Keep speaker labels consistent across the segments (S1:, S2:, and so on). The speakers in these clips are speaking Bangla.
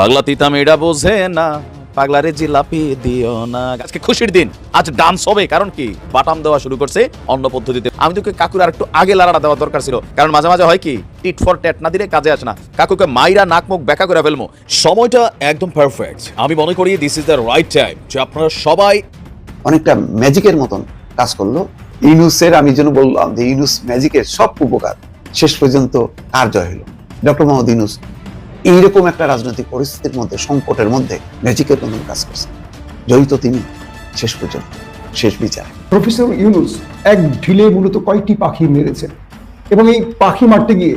S1: পাগলা তিতা মেয়েরা বোঝে না, পাগলারে জিলাপি দিও না। আজকে খুশির দিন, আজ ডান্স হবে, কারণ কি? বাটাম দেওয়া শুরু করছে অন্য পদ্ধতিতে। আমি তোকে কাকুর আর একটু আগে লাড়াটা দেওয়া দরকার ছিল, কারণ মাঝে মাঝে হয় কি টিট ফর ট্যাট না দিলে কাজে আসে না। কাকুকে মাইরা নাক মুখ ব্যাকা করে ফেলব। সময়টা একদম পারফেক্ট আমি মনে করি this is the right time যে আপনারা সবাই
S2: অনেকটা ম্যাজিকের মতন কাজ করল। ইউনুসের আমি যেন বললাম যে ইউনুস ম্যাজিকের সব উপকার। শেষ পর্যন্ত কার জয় হলো। ডক্টর মোহাম্মদ ইউনুস এইরকম একটা রাজনৈতিক পরিস্থিতির মধ্যে সংকটের মধ্যে ম্যাজিকের মতন কাজ করছেন জড়িত তিনি শেষ পর্যন্ত শেষ বিচার।
S3: প্রফেসর ইউনুস এক ঢিলে মূলত কয়েকটি পাখি মেরেছেন এবং এই পাখি মারতে গিয়ে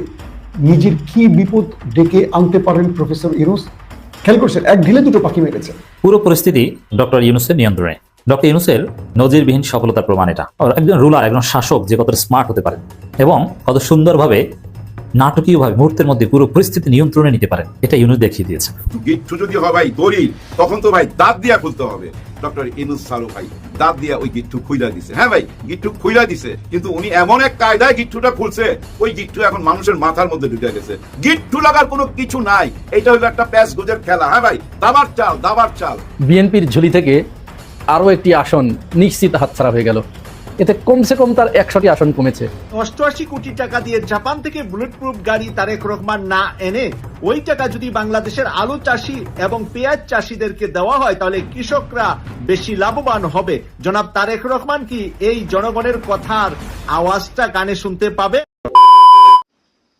S3: নিজের কি বিপদ ডেকে আনতে পারেন প্রফেসর ইউনুস? খেয়াল করছেন এক ঢিলে দুটো পাখি মেরেছেন
S4: পুরো পরিস্থিতি ডক্টর ইউনুসের নিয়ন্ত্রণে। ডক্টর ইউনুসের নজিরবিহীন সফলতার প্রমাণ এটা। একজন রুলার একজন শাসক যে কতটা স্মার্ট হতে পারেন এবং কত সুন্দরভাবে নাটকীয়ভাবে মুহূর্তের মধ্যে পুরো পরিস্থিতি নিয়ন্ত্রণে নিতে পারেন। এটা ইউনুস দেখিয়ে দিয়েছে।
S5: গিট্টু যদি হয় ভাই দড়ি তখন তো ভাই দাঁত দিয়া খুলতে হবে। ডক্টর ইনুস সালু ভাই দাঁত দিয়া ওই গিট্টু খুইলা দিছে। হ্যাঁ ভাই গিট্টু খুইলা দিছে। কিন্তু উনি এমন এক কায়দায় গিট্টুটা খুলছে ওই গিট্টু এখন মানুষের মাথার মধ্যে ঢুকে গেছে। গিট্টু লাগার কোনো কিছু নাই। এটা হলো একটা প্যাস গুজের খেলা। হ্যাঁ ভাই দাবার চাল দাবার চাল।
S6: বিএনপির ঝুলি থেকে আরও একটি আসন নিশ্চিত হাতছাড়া হয়ে গেল। এতে কমসে কম তার একশোটি আসন কমেছে।
S7: অষ্টআশি কোটি টাকা দিয়ে জাপান থেকে বুলেট প্রুফ গাড়ি তারেক রহমান না এনে ওই টাকা যদি বাংলাদেশের আলু চাষি এবং পেঁয়াজ চাষিদেরকে দেওয়া হয় তাহলে কৃষকরা বেশি লাভবান হবে। জনাব তারেক রহমান কি এই জনগণের কথার আওয়াজটা কানে শুনতে পাবে?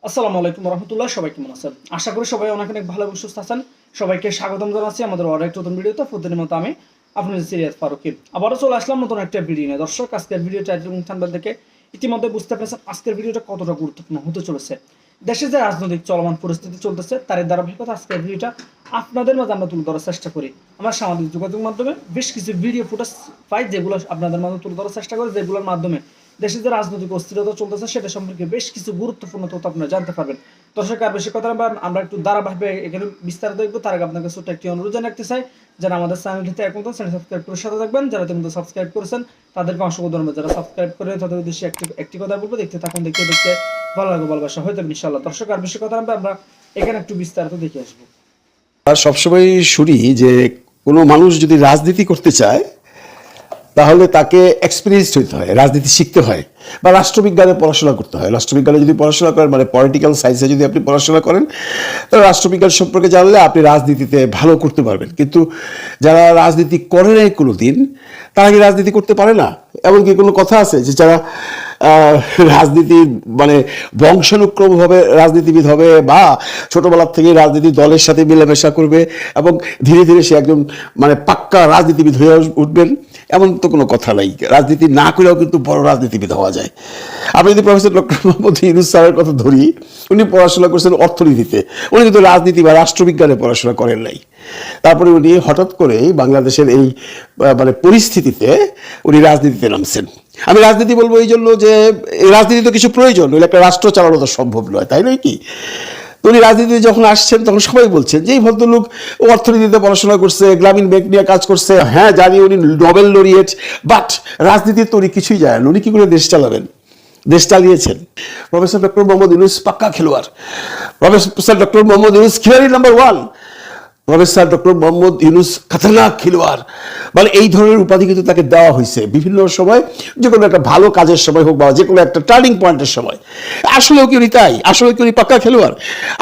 S8: আসসালামু আলাইকুম রহমতুল্লাহ সবাই কেমন আছেন? আশা করি সবাই অনেক অনেক ভালো এবং সুস্থ আছেন। সবাইকে স্বাগতম জানাচ্ছি আমাদের অনেক নতুন ভিডিওতে। প্রতিদিনের মতো আমি আপনাদের সিরিয়াস ফারুকি আবারও চলে আসলাম নতুন একটা ভিডিও নিয়ে। দর্শক, আজকের ভিডিও টাইটেল এবং থাম্বনেল দেখে ইতিমধ্যে বুঝতে পেরেছেন আজকের ভিডিওটা কতটা গুরুত্বপূর্ণ হতে চলেছে। দেশে যে রাজনৈতিক চলমান পরিস্থিতি চলতেছে, তার ধারাবাহিকতা আজকের ভিডিওটা আপনাদের মাঝে আমরা তুলে ধরার চেষ্টা করি। আমরা সামাজিক যোগাযোগ মাধ্যমে বেশ কিছু ভিডিও ফুটেজ পাই, যেগুলো আপনাদের মাঝে তুলে ধরার চেষ্টা করি, যেগুলোর মাধ্যমে দেশে যে রাজনৈতিক অস্থিরতা চলতেছে, সেটা সম্পর্কে বেশ কিছু গুরুত্বপূর্ণ তথ্য আপনারা জানতে পারবেন। দর্শক, আর বেশি কথা আমরা একটু ধারাবাহিকভাবে এখানে বিস্তারিত দেখব। তার আগে আপনাকে ছোট্ট একটি অনুরোধ জানাতে চাই, যারা আমাদের চ্যানেলটিতে এখন চ্যানেল সাবস্ক্রাইব করে সাথে থাকবেন, যারা তুমি সাবস্ক্রাইব করেছেন, তাদেরকে অসংখ্য ধন্যবাদ। যারা সাবস্ক্রাইব করে তাদের উদ্দেশ্যে একটি একটি কথা বলব, দেখতে থাকুন, দেখতে দেখতে ভালো লাগবে, ভালোবাসা হয়ে যাবে ইনশাল্লাহ দর্শক, আর বেশি কথা আমরা এখানে একটু বিস্তারিত দেখে আসব।
S9: আর সবসময় শুনি যে কোনো মানুষ যদি রাজনীতি করতে চায় তাহলে তাকে এক্সপিরিয়েন্সড হইতে হয়, রাজনীতি শিখতে হয় বা রাষ্ট্রবিজ্ঞানে পড়াশোনা করতে হয়। রাষ্ট্রবিজ্ঞানে যদি পড়াশোনা করেন মানে পলিটিক্যাল সায়েন্সে যদি আপনি পড়াশোনা করেন, তাহলে রাষ্ট্রবিজ্ঞান সম্পর্কে জানলে আপনি রাজনীতিতে ভালো করতে পারবেন। কিন্তু যারা রাজনীতি করে নাই কোনো দিন তারা কি রাজনীতি করতে পারে না? এমনকি কোনো কথা আছে যে যারা রাজনীতি মানে বংশানুক্রমভাবে রাজনীতিবিদ হবে বা ছোটবেলার থেকে রাজনীতি দলের সাথে মেলামেশা করবে এবং ধীরে ধীরে সে একজন মানে পাক্কা রাজনীতিবিদ হয়ে উঠবেন এমন তো কোনো কথা নাই। রাজনীতি না করেও কিন্তু বড় রাজনীতিবিদ হওয়া যায়। আমি যদি প্রফেসর ডক্টর মোহাম্মদ ইউনুস স্যারের কথা ধরি, উনি পড়াশোনা করেছেন অর্থনীতিতে। উনি কিন্তু রাজনীতি বা রাষ্ট্রবিজ্ঞানে পড়াশোনা করেন নাই। তারপরে উনি হঠাৎ করেই বাংলাদেশের এই মানে পরিস্থিতিতে উনি রাজনীতিতে নামছেন। আমি রাজনীতি বলব এই জন্য যে রাজনীতি তো কিছু প্রয়োজন, নইলে একটা রাষ্ট্র চালানো তো সম্ভব নয়, তাই নয় কি? উনি রাজনীতি যখন আসছেন, তখন সবাই বলছেন যে, এই ভদ্রলোক অর্থনীতিতে পড়াশোনা করছে, গ্রামীণ ব্যাংক নিয়ে কাজ করছে। হ্যাঁ জানি উনি নোবেল লরিয়েট, বাট রাজনীতির তো উনি কিছুই জানেন উনি কী করে দেশ চালাবেন? দেশ চালিয়েছেন। প্রফেসর ডক্টর মোহাম্মদ ইউনুস পাক্কা খেলোয়াড়। প্রফেসর ডক্টর মোহাম্মদ ইউনুস খেলোয়াড়ি number one. Professor doctor Mohammad Yunus খাতারনাক খেলোয়াড় মানে এই ধরনের উপাধি কিন্তু তাকে দেওয়া হয়েছে বিভিন্ন সময়, যে কোনো একটা ভালো কাজের সময় হোক বা যে কোনো একটা টার্নিং পয়েন্টের সময়। আসলেও কি উনি তাই? আসলে কি উনি পাক্কা খেলোয়াড়?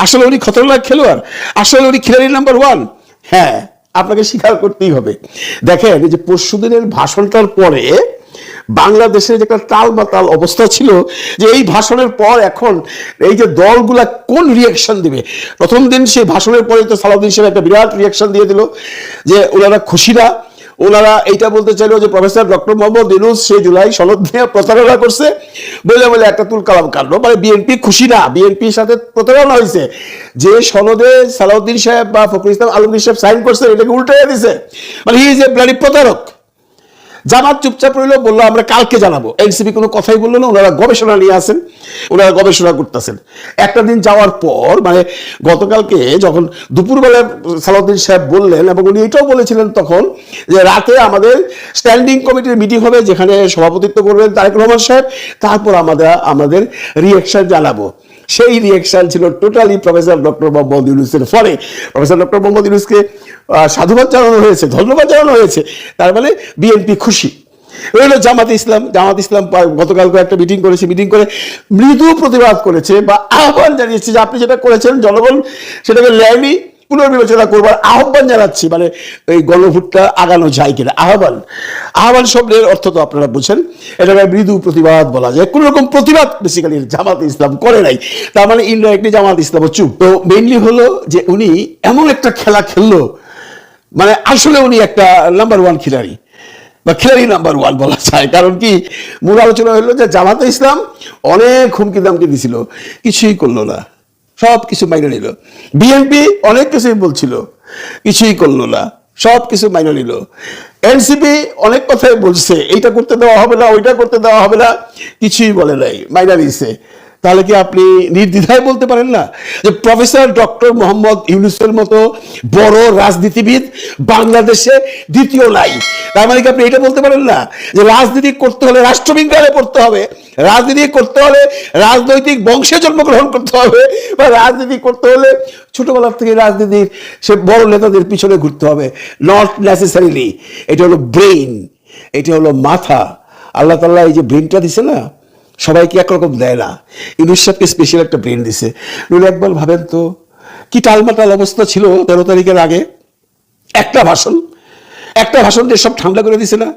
S9: আসলে উনি খতরনাক খেলোয়াড়? আসলে উনি খিলাড়ি নাম্বার ওয়ান হ্যাঁ আপনাকে স্বীকার করতেই হবে। দেখেন যে পরশুদিনের ভাষণটার পরে বাংলাদেশের যে একটা টাল বাতাল অবস্থা ছিল যে এই ভাষণের পর এখন এই যে দলগুলা কোন রিয়াকশন দিবে? প্রথম দিন সেই ভাষণের পরে তো সালাউদ্দিন সাহেব একটা বিরাট রিয়াকশন দিয়ে দিল যে ওনারা খুশি না ওনারা এইটা বলতে চাইলো যে প্রফেসর ডক্টর মোহাম্মদ ইউনুস সে জুলাই সনদ নিয়ে প্রতারণা করছে। বলে বলে একটা তুল কালাম কাটলো মানে বিএনপি খুশি না বিএনপির সাথে প্রতারণা হয়েছে। যে সনদে সালাউদ্দিন সাহেব বা ফখরুল ইসলাম আলমগীর সাহেব সাইন করছে এটাকে উল্টে দিছে। মানে হি ইজ এ ব্লাডি প্রতারক। জামাত চুপচাপ রইল, বলল, আমরা কালকে জানাব। এনসিপি কোনো কথাই বলল না, ওনারা গবেষণা নিয়ে আসেন ওনারা গবেষণা করতেছেন। একটা দিন যাওয়ার পর মানে গতকালকে যখন দুপুরবেলা সালাউদ্দিন সাহেব বললেন, এবং উনি এটাও বলেছিলেন তখন, যে রাতে আমাদের স্ট্যান্ডিং কমিটির মিটিং হবে, যেখানে সভাপতিত্ব করবেন তারেক রহমান সাহেব, তারপর আমাদের আমাদের রিয়াকশন জানাব। সেই রিয়েকশন ছিল টোটালি প্রফেসর ডক্টর মোহাম্মদ ইউনুসের। ফলে প্রফেসর ডক্টর মোহাম্মদ ইউনুসকে সাধুবাদ জানানো হয়েছে, ধন্যবাদ জানানো হয়েছে। তার মানে বিএনপি খুশি। রইল জামাত ইসলাম জামাত ইসলাম গতকাল একটা মিটিং করেছে মিটিং করে মৃদু প্রতিবাদ করেছে বা আহ্বান জানিয়েছে যে আপনি যেটা করেছেন, জনগণ সেটাকে ন্যায়নি পুনর্বিবেচনা করবার আহ্বান জানাচ্ছি। মানে এই গণভোটটা আগানো যায় কিনা? আহ্বান। আহ্বান শব্দের অর্থ তো আপনারা বুঝেন। এটাকে মৃদু প্রতিবাদ বলা যায়। কোন রকম প্রতিবাদ বেসিক্যালি জামাত ইসলাম করে নাই। তার মানে ইনডাইরেক্টলি জামাত ইসলাম চুপ তো মেইনলি হলো যে উনি এমন একটা খেলা খেললো। মানে আসলে উনি একটা নাম্বার ওয়ান খিলাড়ি। বা খিলাড়ি নাম্বার ওয়ান বলা যায়। কারণ কি? মূল আলোচনা হলো যে জামাতে ইসলাম অনেক হুমকি দামকি দিছিল। কিছুই করল না। সব কিছু মাইনে নিল। বিএনপি অনেক কিছুই বলছিল কিছুই করল না সব কিছু মাইনে নিল। এনসিপি অনেক কথাই বলছে, এইটা করতে দেওয়া হবে না, ওইটা করতে দেওয়া হবে না, কিছুই বলে নাই, মাইনা নিছে। তাহলে কি আপনি নির্দ্বিধায় বলতে পারেন না? যে প্রফেসর ডক্টর মোহাম্মদ ইউনুসের মতো বড় রাজনীতিবিদ বাংলাদেশে দ্বিতীয় নাই। তার মানে কি আপনি এটা বলতে পারেন না? যে রাজনীতি করতে হলে রাষ্ট্রবিজ্ঞানে পড়তে হবে, রাজনীতি করতে হলে রাজনৈতিক বংশে জন্মগ্রহণ করতে হবে, বা রাজনীতি করতে হলে ছোটবেলা থেকে রাজনীতির সে বড় নেতাদের পিছনে ঘুরতে হবে। নট নেসেসারিলি এটা হলো ব্রেইন এটা হলো মাথা। আল্লাহ তাল্লাহ এই যে ব্রেনটা দিছে না সবাইকে একরকম দেয় না। ইউনুস সাহেবকে স্পেশাল একটা ব্রেন দিছে। নইলে একবার ভাবেন তো, কি টালমাটাল অবস্থা ছিল তেরো তারিখের আগে? একটা ভাষণ। একটা ভাষণ দিয়ে সব ঠান্ডা করে দিছে না?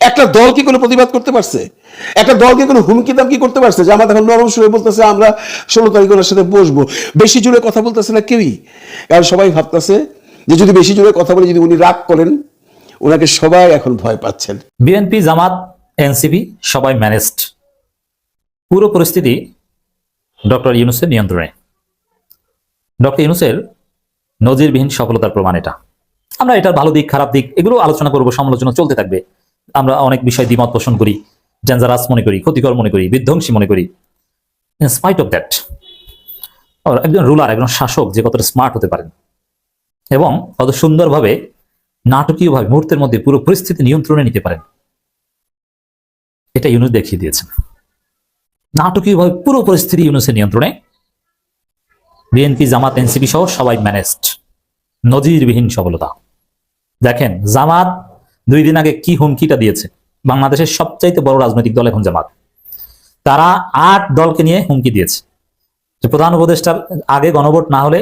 S9: একটা দল কি কোনো প্রতিবাদ করতে পারছে? একটা দল কি কোনো হুমকি দাম কি করতে পারছে? যে আমাদের এখন নরম সুরে বলতেছে, আমরা ষোলো তারিখ ওনার সাথে বসবো। বেশি জোরে কথা বলতেছে না কেউই। কারণ সবাই ভাবতেছে যে যদি বেশি জোরে কথা বলে, যদি উনি রাগ করেন, ওনাকে সবাই এখন ভয় পাচ্ছেন।
S4: বিএনপি, জামাত, এনসিপি, সবাই ম্যানেজড পুরো পরিস্থিতি ডক্টর ইউনুসের নিয়ন্ত্রণে। ডক্টর ইউনুসের নজিরবিহীন সফলতার প্রমাণ এটা। আমরা এটার ভালো দিক, খারাপ দিক এগুলো আলোচনা করব, সমালোচনা চলতে থাকবে। আমরা অনেক বিষয় দ্বিমত পোষণ করি ডেঞ্জারাস মনে করি, ক্ষতিকর মনে করি, বিধ্বংসী মনে করি। ইন স্পাইট অফ দ্যাট একজন রুলার একজন শাসক যে কতটা স্মার্ট হতে পারেন। এবং কত সুন্দরভাবে, নাটকীয়ভাবে মুহূর্তের মধ্যে পুরো পরিস্থিতি নিয়ন্ত্রণে নিতে পারেন। এটা ইউনুস দেখিয়ে দিয়েছেন। নাটকীয়ভাবে পুরো পরিস্থিতি ইউনুসের নিয়ন্ত্রণে। বিএনপি জামাত, এনসিপি সহ সবাই ম্যানেজড নজিরবিহীন সফলতা। দেখেন, জামাত দুই দিন আগে কি হুমকিটা দিয়েছে? বাংলাদেশের সবচাইতে বড় রাজনৈতিক দল এখন জামাত। তারা আট দলকে নিয়ে হুমকি দিয়েছে। যে প্রধান উপদেষ্টার আগে গণভোট না হলে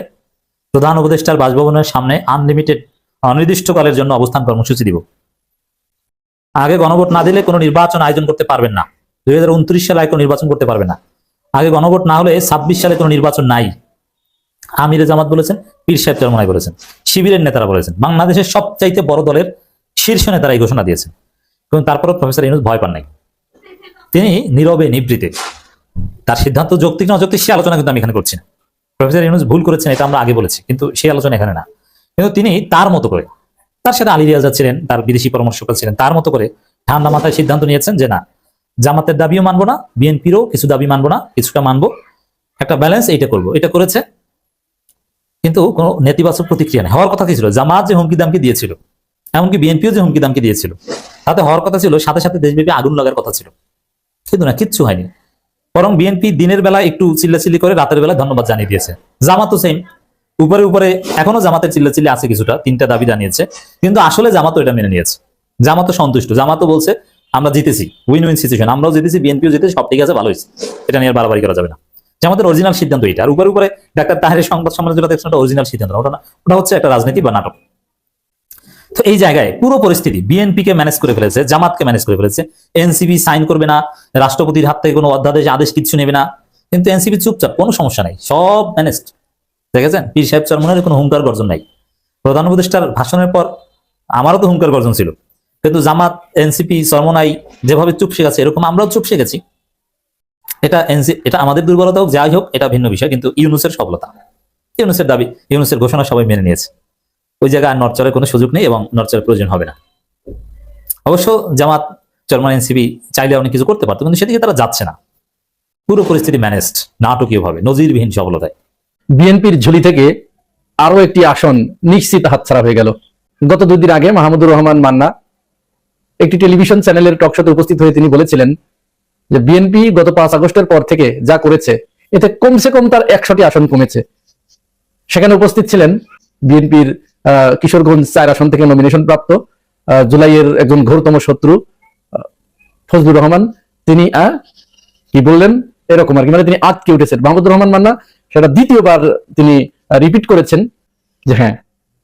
S4: প্রধান উপদেষ্টার বাসভবনের সামনে আনলিমিটেড অনির্দিষ্টকালের জন্য অবস্থান কর্মসূচি দিব। আগে গণভোট না দিলে কোনো নির্বাচন আয়োজন করতে পারবেন না। দুই হাজার উনত্রিশ সালে কোনো নির্বাচন করতে পারবেন না। আগে গণভোট না হলে ছাব্বিশ সালে কোনো নির্বাচন নাই। আমিরে জামাত বলেছেন, পীর সাহেব চরমনাই বলেছেন, শিবিরের নেতারা বলেছেন, বাংলাদেশের সবচাইতে বড় দলের শীর্ষ নেতারা এই ঘোষণা দিয়েছেন। এবং তারপরও প্রফেসর ইউনুস ভয় পান নাই। তিনি নীরবে নিবৃতে। তার সিদ্ধান্ত যৌক্তিক না অযৌক্তিক সে আলোচনা কিন্তু আমি এখানে করছি না। প্রফেসর ইউনুস ভুল করেছেন, এটা আমরা আগে বলেছি, কিন্তু সেই আলোচনা এখানে না। কিন্তু তিনি তার মতো করে, তার সাথে আলী রিয়াজা ছিলেন, তার বিদেশি পরামর্শকাল ছিলেন, তার মতো করে ঠান্ডা মাথায় সিদ্ধান্ত নিয়েছেন যে না জামাতের দাবিও মানবো না, বিএনপিরও কিছু দাবি মানবো না, কিছুটা মানবো। একটা ব্যালেন্স এইটা করব, এটা করেছে। কিন্তু কোনো নেতিবাচক প্রতিক্রিয়া নেই। হওয়ার কথা কি ছিল? জামাত যে হুমকি দামকি দিয়েছিল, এমনকি বিএনপিও যে হুমকি দামকি দিয়েছিল, তাতে হওয়ার কথা ছিল, সাথে সাথে দেশব্যাপী আগুন লাগার কথা ছিল। কিন্তু না, কিচ্ছু হয়নি। বরং বিএনপি দিনের বেলা একটু চিল্লাচিল্লি করে রাতের বেলা ধন্যবাদ জানিয়ে দিয়েছে। জামাতও সেম উপরে উপরে এখনও জামাতের চিল্লাচিল্লি আছে কিছুটা, তিনটা দাবি জানিয়েছে। কিন্তু আসলে জামাতও এটা মেনে নিয়েছে। জামাতও সন্তুষ্ট। জামাতও বলছে আমরা জিতেছি উইন উইন সিচুয়েশন আমরাও জিতেছি বিএনপিও জিতেছি, সব ঠিক আছে, ভালো হয়েছে। এটা নিয়ে বাড়াবাড়ি করা যাবে না। জামাতের অরিজিনাল সিদ্ধান্ত এটা। আর উপরে উপরে ডাক্তার তাহের সংবাদ সম্মেলন যেটা দেখছেন, ওটা অরিজিনাল সিদ্ধান্ত ওটা না, ওটা হচ্ছে একটা রাজনীতি বা নাটক। তো এই জায়গায় পুরো পরিস্থিতি বিএনপি কে ম্যানেজ করে ফেলেছে, জামাতকে ম্যানেজ করে ফেলেছে। এনসিপি সাইন করবে না, রাষ্ট্রপতির হাত থেকে কোনো অধ্যাদেশ, আদেশ কিছু নেবে না। কিন্তু এনসিপি চুপচাপ, কোনো সমস্যা নাই, সব ম্যানেজড দেখেছেন? পীর সাহেব চরমনের কোনো হুঙ্কার গর্জন নাই। প্রধান উপদেষ্টার ভাষণের পর, আমারও তো হুঙ্কার গর্জন ছিল। কিন্তু জামাত, এনসিপি চরমনাই যেভাবে চুপ শিখেছে এরকম আমরাও চুপ শিখেছি এটা এনসি, এটা আমাদের দুর্বলতা হোক, যাই হোক, এটা ভিন্ন বিষয়, কিন্তু ইউনুসের সফলতা। ইউনুসের দাবি, ইউনুসের ঘোষণা সবাই মেনে নিয়েছে। ওই জায়গায় নরচরের কোনো সুযোগ নেই এবং নরচরের প্রয়োজন হবে না। অবশ্য জামাত চরমান এনসিপি চাইলে অনেক কিছু করতে পারতো, কিন্তু সেদিকে তারা যাচ্ছে না। পুরো পরিস্থিতি ম্যানেজড নাটকীয় ভাবে নজিরবিহীন সফলতায়।
S6: বিএনপির ঝুলি থেকে আরও একটি আসন নিশ্চিত হাতছাড়া হয়ে গেল। গত দুদিন আগে মাহমুদুর রহমান মান্না একটি টেলিভিশন চ্যানেলের টকশোতে উপস্থিত হয়ে তিনি বলেছিলেন যে বিএনপি গত পাঁচ আগস্টের পর থেকে যা করেছে, এতে কমসে কম তার একশোটি আসন কমেছে। সেখানে উপস্থিত ছিলেন বিএনপির কিশোরগঞ্জ চার আসন থেকে নমিনেশন প্রাপ্ত জুলাইয়ের একজন ঘোরতম শত্রু ফজলুর রহমান। তিনি কি বললেন? এরকম আর কি মানে তিনি আটকে উঠেছেন। মাহমুদুর রহমান মান্না, সেটা দ্বিতীয়বার তিনি রিপিট করেছেন যে হ্যাঁ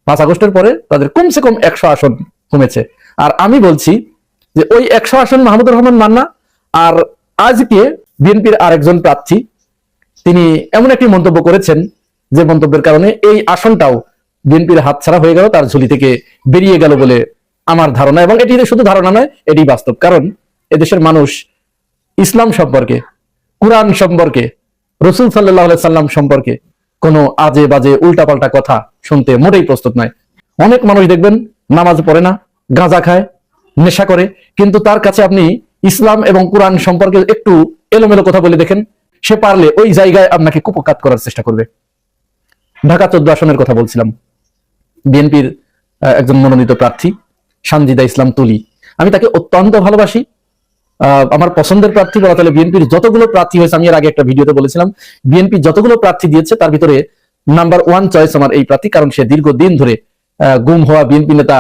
S6: পাঁচ আগস্টের পরে তাদের কমসে কম একশো আসন কমেছে। আর আমি বলছি যে ওই একশো আসন মাহমুদুর রহমান মান্না আর আজকে বিএনপির আরেকজন প্রার্থী, তিনি এমন একটি মন্তব্য করেছেন যে মন্তব্যের কারণে এই আসনটাও বিএনপির হাতছাড়া হয়ে গেল, তার ঝুলি থেকে বেরিয়ে গেল বলে আমার ধারণা এবং এটি শুধু ধারণা নয়, এটি বাস্তব। কারণ এদেশের মানুষ ইসলাম সম্পর্কে, কোরআন সম্পর্কে, রসুল সাল্লাহ সাল্লাম সম্পর্কে কোনো আজে বাজে উল্টাপাল্টা কথা শুনতে মোটেই প্রস্তুত নয়। অনেক মানুষ দেখবেন নামাজ পড়ে না, গাঁজা খায়, নেশা করে। কিন্তু তার কাছে আপনি ইসলাম এবং কোরআন সম্পর্কে একটু এলোমেলো কথা বলে দেখেন, সে পারলে ওই জায়গায় আপনাকে কুপকাত করার চেষ্টা করবে। ঢাকা চোদ্দ আসনের কথা বলছিলাম। বিএনপির একজন মনোনীত প্রার্থী, সানজিদা ইসলাম তুলি। আমি তাকে অত্যন্ত ভালোবাসি। আমার পছন্দের প্রার্থী বলা তাহলে বিএনপির যতগুলো প্রার্থী হয়েছে, আমি এর আগে একটা ভিডিওতে বলেছিলাম, বিএনপি যতগুলো প্রার্থী দিয়েছে, তার ভিতরে নাম্বার ওয়ান চয়েস আমার এই প্রার্থী, কারণ সে দীর্ঘদিন ধরে গুম হওয়া বিএনপি নেতা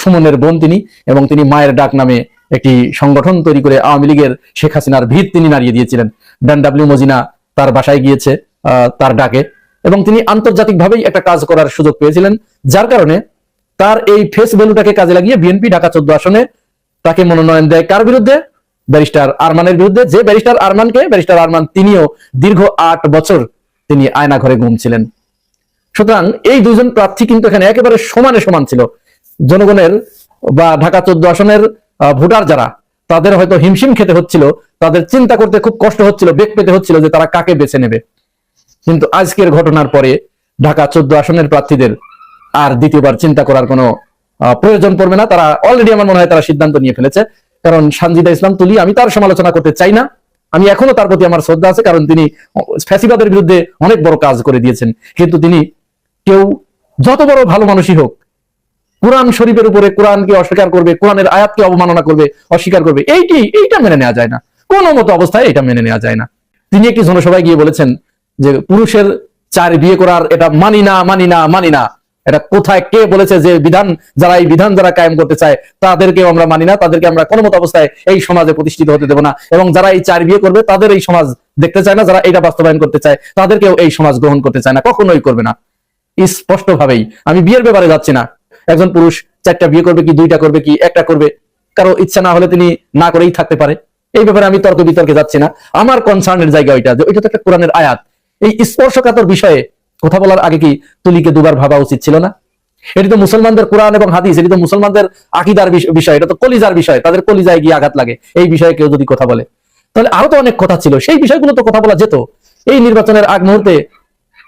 S6: সুমনের বোন তিনি এবং তিনি মায়ের ডাক নামে একটি সংগঠন তৈরি করে আওয়ামী লীগের শেখ হাসিনার ভিত তিনি নাড়িয়ে দিয়েছিলেন। ডান ডাব্লিউ মজিনা তার বাসায় গিয়েছে তার ডাকে এবং তিনি আন্তর্জাতিকভাবেই একটা কাজ করার সুযোগ পেয়েছিলেন, যার কারণে তার এই ফেস ভ্যালুটাকে কাজে লাগিয়ে বিএনপি ঢাকা চোদ্দ আসনে তাকে মনোনয়ন দেয় কার বিরুদ্ধে? ব্যারিস্টার আরমানের বিরুদ্ধে। যে ব্যারিস্টার আরমানকে, ব্যারিস্টার আরমান তিনিও দীর্ঘ আট বছর তিনি আয়না ঘরে ঘুমছিলেন সুতরাং এই দুজন প্রার্থী কিন্তু এখানে একেবারে সমানে সমান ছিল। জনগণের বা ঢাকা চোদ্দ আসনের ভোটার যারা, তাদের হয়তো হিমশিম খেতে হচ্ছিল, তাদের চিন্তা করতে খুব কষ্ট হচ্ছিল, বেগ পেতে হচ্ছিল যে তারা কাকে বেছে নেবে। কিন্তু আজকের ঘটনার পরে ঢাকা চোদ্দ আসনের প্রার্থীদের আর দ্বিতীয়বার চিন্তা করার কোনো প্রয়োজন পড়বে না। তারা অলরেডি আমার মনে হয় তারা সিদ্ধান্ত নিয়ে ফেলেছে। কারণ সানজিদা ইসলাম তুলি, আমি তার সমালোচনা করতে চাই না। আমি এখনও তার প্রতি আমার শ্রদ্ধা আছে, কারণ তিনি ফ্যাসিবাদের বিরুদ্ধে অনেক বড় কাজ করে দিয়েছেন। কিন্তু তিনি কেউ যত বড় ভালো মানুষই হোক, কোরআন শরীফের উপরে কোরআনকে অস্বীকার করবে, কোরআনের আয়াতকে অবমাননা করবে, অস্বীকার করবে, এইটি, এইটা মেনে নেওয়া যায় না। কোনো মতো অবস্থায় এটা মেনে নেওয়া যায় না। তিনি একটি জনসভায় গিয়ে বলেছেন যে পুরুষের চার বিয়ে করার এটা মানি না মানি না মানি না। এটা কোথায় কে বলেছে যে বিধান, যারা এই বিধান যারা কায়েম করতে চায়, তাদেরকেও আমরা মানি না, তাদেরকে আমরা কোনো মতো অবস্থায় এই সমাজে প্রতিষ্ঠিত হতে দেবো না। এবং যারা এই চার বিয়ে করবে, তাদের এই সমাজ দেখতে চায় না, যারা এটা বাস্তবায়ন করতে চায়, তাদেরকেও এই সমাজ গ্রহণ করতে চায় না, কখনোই করবে না। স্পষ্ট ভাবেই আমি বিয়ের ব্যাপারে যাচ্ছি না। একজন পুরুষ চারটা বিয়ে করবে কি, দুইটা করবে কি, একটা করবে, কারও ইচ্ছা না হলে তিনি না করেই থাকতে পারে। এই ব্যাপারে আমি তর্ক বিতর্কে যাচ্ছি না। আমার কনসার্নের জায়গা ওইটা যে ওইটা তো একটা কোরআনের আয়াত। এই স্পর্শকাতর বিষয়ে কথা বলার আগে কি তুলিকে দুবার ভাবা উচিত ছিল না? এটি তো মুসলমানদের কোরআন এবং হাদিস, এটি তো মুসলমানদের আকিদার বিষয়, এটা তো কলিজার বিষয়, তাদের কলিজায় গিয়ে আঘাত লাগে। এই বিষয়ে কেউ যদি কথা বলে। তাহলে আরও তো অনেক কথা ছিল, সেই বিষয়গুলো তো কথা বলা যেত। এই নির্বাচনের আগ মুহূর্তে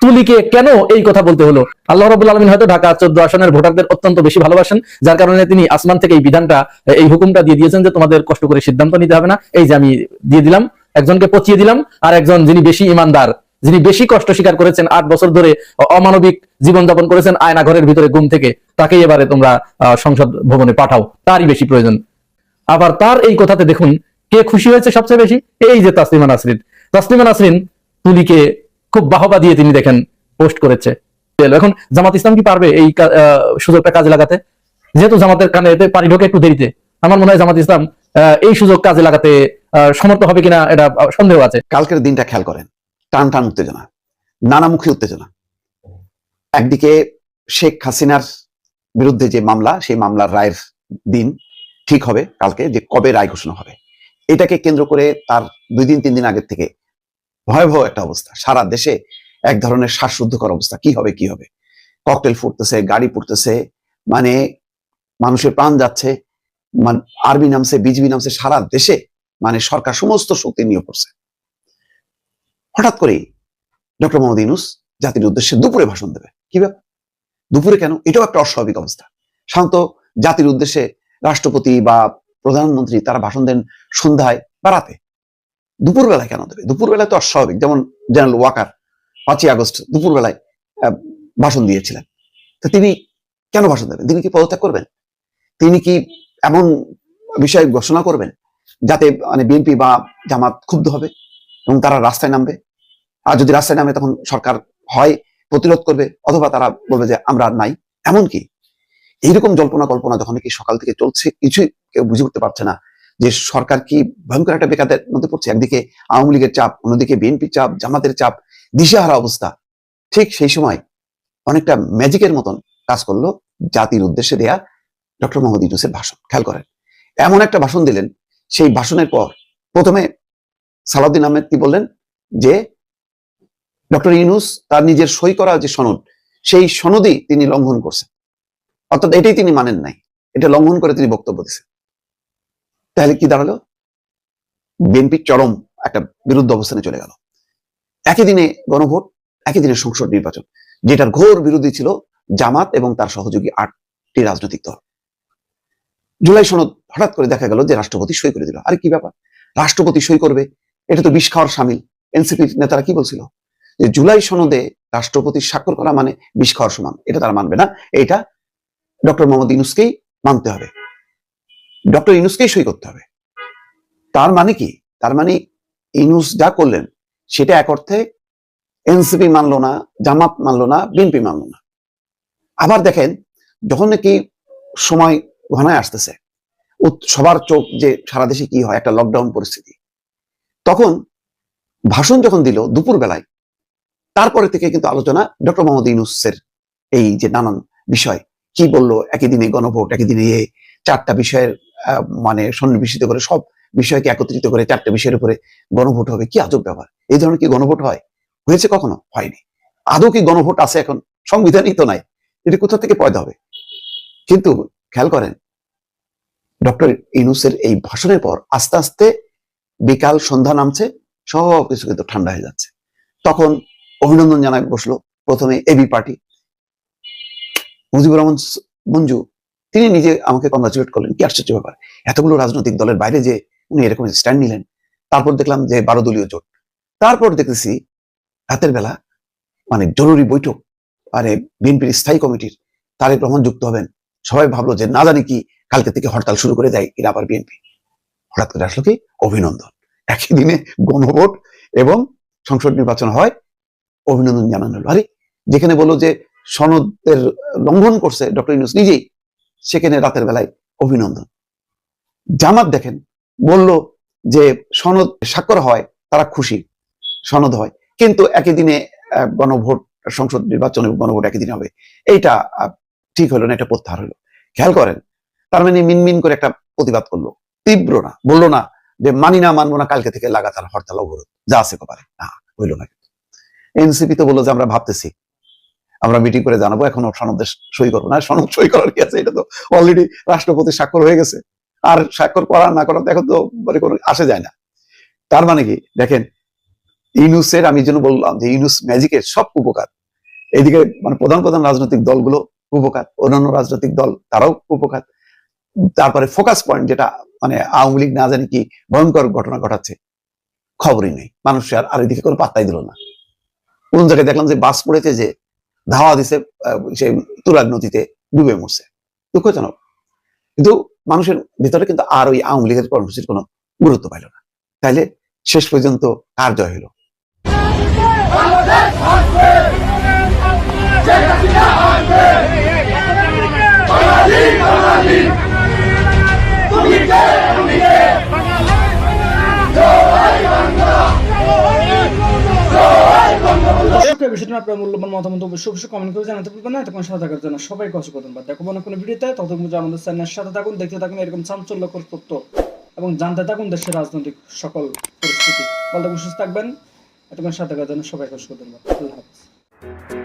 S6: তুলিকে কেন এই কথা বলতে হলো? আল্লাহ রাবুল আলমিন হয়তো ঢাকা চোদ্দ আসনের ভোটারদের অত্যন্ত বেশি ভালোবাসেন, যার কারণে তিনি আসমান থেকে এই বিধানটা, এই হুকুমটা দিয়ে দিয়েছেন যে তোমাদের কষ্ট করে সিদ্ধান্ত নিতে হবে না। এই যে আমি দিয়ে দিলাম, একজনকে পচিয়ে দিলাম, আর একজন যিনি বেশি ইমানদার, যিনি বেশি কষ্ট স্বীকার করেছেন আট বছর ধরে অমানবিক জীবনযাপন করেছেন আয়না ঘরের ভিতরে ঘুম থেকে, তাকেই এবারে তোমরা সংসদ ভবনে পাঠাও। তারই বেশি প্রয়োজন। আবার তার এই কথাতে দেখুন, কে খুশি হয়েছে সবচেয়ে বেশি? এই যে তাসলিমা নাসরিন। তাসলিমা নাসরিন তুলিকে খুব বাহবা দিয়ে তিনি দেখেন, পোস্ট করেছে। এখন জামাত ইসলাম কি পারবে এই সুযোগটা কাজে লাগাতে? যেহেতু জামাতের কানে এতে পানি ঢোকে একটু দেরিতে। আমার মনে হয় জামাত ইসলাম এই সুযোগ কাজে লাগাতে সমর্থ হবে কিনা এটা সন্দেহ আছে।
S2: কালকের দিনটা খেয়াল করেন, টান টান উত্তেজনা, নানামুখী উত্তেজনা। একদিকে শেখ হাসিনার বিরুদ্ধে যে মামলা, সেই মামলার রায়ের দিন ঠিক হবে কালকে, যে কবে রায় ঘোষণা হবে। এটাকে কেন্দ্র করে তার দুই দিন, তিন দিন আগের থেকে ভয়াবহ একটা অবস্থা। সারা দেশে এক ধরনের শ্বাসরুদ্ধকর অবস্থা। কি হবে কি হবে? ককটেল ফুটতেছে, গাড়ি ফুটতেছে মানে মানুষের প্রাণ যাচ্ছে। আর্মি নামছে, বিজিবি নামছে, সারা দেশে মানে সরকার সমস্ত শক্তি নিয়োগ করছে। হঠাৎ করে ডক্টর মোহাম্মদ ইউনুস জাতির উদ্দেশ্যে দুপুরে ভাষণ দেবে। কি ব্যাপার? দুপুরে কেন? এটাও একটা অস্বাভাবিক অবস্থা। সাধারণত জাতির উদ্দেশ্যে রাষ্ট্রপতি বা প্রধানমন্ত্রী তারা ভাষণ দেন সন্ধ্যায় বা রাতে। দুপুরবেলায় কেন দেবে? দুপুরবেলায় তো অস্বাভাবিক। যেমন জেনারেল ওয়াকার পাঁচই আগস্ট দুপুরবেলায় ভাষণ দিয়েছিলেন। তো তিনি কেন ভাষণ দেবেন? তিনি কি পদত্যাগ করবেন? তিনি কি এমন বিষয় ঘোষণা করবেন যাতে মানে বিএনপি বা জামাত ক্ষুব্ধ হবে এবং তারা রাস্তায় নামবে? আর যদি রাস্তায় নামে, তখন সরকার হয়, প্রতিরোধ করবে, অথবা তারা বলবে যে আমরা আর নাই। এমনকি এইরকম জল্পনা কল্পনা যখন কি সকাল থেকে চলছে, কিছুই কেউ বুঝে উঠতে পারছে না। যে সরকার কি ভয়ঙ্কর একটা বেকারের মধ্যে পড়ছে? একদিকে আওয়ামী লীগের চাপ, অন্যদিকে বিএনপির চাপ, জামাতের চাপ, দিশেহারা অবস্থা। ঠিক সেই সময় অনেকটা ম্যাজিকের মতন কাজ করল জাতির উদ্দেশ্যে দেয়া ডক্টর মোহাম্মদ ইউনুসের ভাষণ। খেয়াল করেন, এমন একটা ভাষণ দিলেন, সেই ভাষণের পর প্রথমে সালাউদ্দিন আহমেদ কি বললেন? যে ডক্টর ইউনুস তার নিজের সই করা যে সনদ, সেই সনদই তিনি লঙ্ঘন করছেন। অর্থাৎ এটাই তিনি মানেন নাই। এটা লঙ্ঘন করে তিনি বক্তব্য দিচ্ছেন তাহলে কি দাঁড়াল? বিএনপি চরম একটা বিরুদ্ধ অবস্থানে চলে গেল। একই দিনে গণভোট, একই দিনে সংসদ নির্বাচন, যেটার ঘোর বিরোধী ছিল জামাত এবং তার সহযোগী আটটি রাজনৈতিক দল। জুলাই সনদ হঠাৎ করে দেখা গেল যে রাষ্ট্রপতি সই করে দিল। আরে কি ব্যাপার? রাষ্ট্রপতি সই করবে? এটা তো বিষ খাওয়ার সামিল। এনসিপি নেতারা কি বলছিল? যে জুলাই সনদে রাষ্ট্রপতি স্বাক্ষর করা মানে বিষ খাওয়ার সমান। এটা তারা মানবে না। এটা ডক্টর মোহাম্মদ ইউনুসকেই মানতে হবে। ডক্টর ইউনুসকেই সই করতে হবে। তার মানে কি? তার মানে ইউনুস যা করলেন, সেটা এক অর্থে এনসিপি মানলো না, জামাত মানলো না, বিএনপি মানলো না। আবার দেখেন, যখন নাকি সময় ঘনায় আসতেছে সবার চোখ যে সারা দেশে কি হয়, একটা লকডাউন পরিস্থিতি, তখন ভাষণ যখন দিল দুপুর বেলায় তারপরে থেকে কিন্তু আলোচনা ডক্টর মোহাম্মদ ইউনুসের এই যে নানান বিষয়, কি বলল, একই দিনে গণভোট, একই দিনে চারটা বিষয়ের মানে সন্নিবেশিত করে, সব বিষয়কে একত্রিত করে, চারটা বিষয়ের উপরে গণভোট হবে। কি আজব ব্যাপার। এই ধরনের কি গণভোট হয়? হয়েছে কখনো? হয়নি। আদৌ কি গণভোট আছে এখন? সংবিধানই তো নাই। এটি কোথা থেকে পয়দা হবে? কিন্তু খেয়াল করেন, ডক্টর ইনুসের এই ভাষণের পর আস্তে আস্তে বিকাল সন্ধ্যা নামছে, সব কিছু কিন্তু ঠান্ডা হয়ে যাচ্ছে। তখন অভিনন্দন জানায় বসল প্রথমে এবি পার্টি। মুজিবুর রহমান মঞ্জু তিনি নিজে আমাকে কংগ্রাচুলেট করলেন। কি আশ্চর্য ব্যাপার। এতগুলো রাজনৈতিক দলের বাইরে যে উনি এরকম স্ট্যান্ড নিলেন, তারপর দেখলাম যে বারো দলীয় জোট। তারপর দেখতেছি রাতের বেলা মানে জরুরি বৈঠক মানে বিএনপির স্থায়ী কমিটির তারেক রহমান যুক্ত হবেন। সবাই ভাবলো যে না জানি কি, কালকে থেকে হরতাল শুরু করে দেয় এরা আবার বিএনপি। হঠাৎ করে আসলো কি? অভিনন্দন। একই দিনে গণভোট এবং সংসদ নির্বাচন হয়, অভিনন্দন জানানো হলো। আরে, যেখানে বলল যে সনদের লঙ্ঘন করছে ডক্টর ইউনুস নিজেই সেখানে রাতের বেলায় অভিনন্দন। জামাত দেখেন, বলল যে সনদ স্বাক্ষর হয়, তারা খুশি, সনদ হয়। কিন্তু একই দিনে গণভোট, সংসদ নির্বাচন এবং গণভোট একই দিনে হবে। এইটা ঠিক হলো না, এটা প্রত্যাহার হলো। খেয়াল করেন, তার মানে মিনমিন করে একটা প্রতিবাদ করল। তীব্র না, বলল না যে মানি না, মানবো না, কালকে থেকে লাগাতার হরতাল, অবরোধ, যা আছে কপালে, না, হইল না। এনসিপি তো বলল যে আমরা ভাবতেছি আমরা মিটিং করে জানাব। এখনও সনদে সই করব না। সনদ সই করার কি আছে? এটা তো অলরেডি রাষ্ট্রপতি স্বাক্ষর হয়ে গেছে। আর স্বাক্ষর করা না করা এখন তো মানে কোনো আসে যায় না। তার মানে কি? দেখেন, ইউনুসের আমি জন্য বললাম যে ইউনুস ম্যাজিকের সব উপকার। এদিকে মানে প্রধান প্রধান রাজনৈতিক দলগুলো উপকার। অন্যান্য রাজনৈতিক দল তারাও উপকার। তারপরে ফোকাস পয়েন্ট যেটা মানে আওয়ামী লীগ না জানি কি ভয়ঙ্কর ঘটনা ঘটাচ্ছে, খবরই নেই। মানুষ আর এদিকে কোনো পাত্তাই দিল না। কোন জায়গায় দেখলাম যে বাস পড়েছে যে ধাওয়া দিছে সেই তুরাগ নদীতে ডুবে মরছে। দুঃখজনক। কিন্তু মানুষের ভিতরে কিন্তু আর ওই আওয়ামী লীগের কর্মসূচির কোনো গুরুত্ব পাইল না। তাইলে শেষ পর্যন্ত কার জয় হলো
S8: এই বিষয়টি আপনার মূল্যবান মতামত অবশ্যই অবশ্যই কমেন্ট করে জানাতে পারবেন না। এতক্ষণ সাথে থাকার জন্য সবাইকে অসুবিধা বা দেখো কোনো ভিডিওতে। ততক্ষণ পর্যন্ত আমাদের চ্যানেলের সাথে থাকুন, দেখতে থাকুন এরকম চাঞ্চল্যকর তথ্য এবং জানতে থাকুন দেশের রাজনৈতিক সকল পরিস্থিতি। বলতে সুস্থ থাকবেন। এতক্ষণ সাথে থাকার জন্য সবাইকে ধন্যবাদ। আল্লাহ হাফিজ।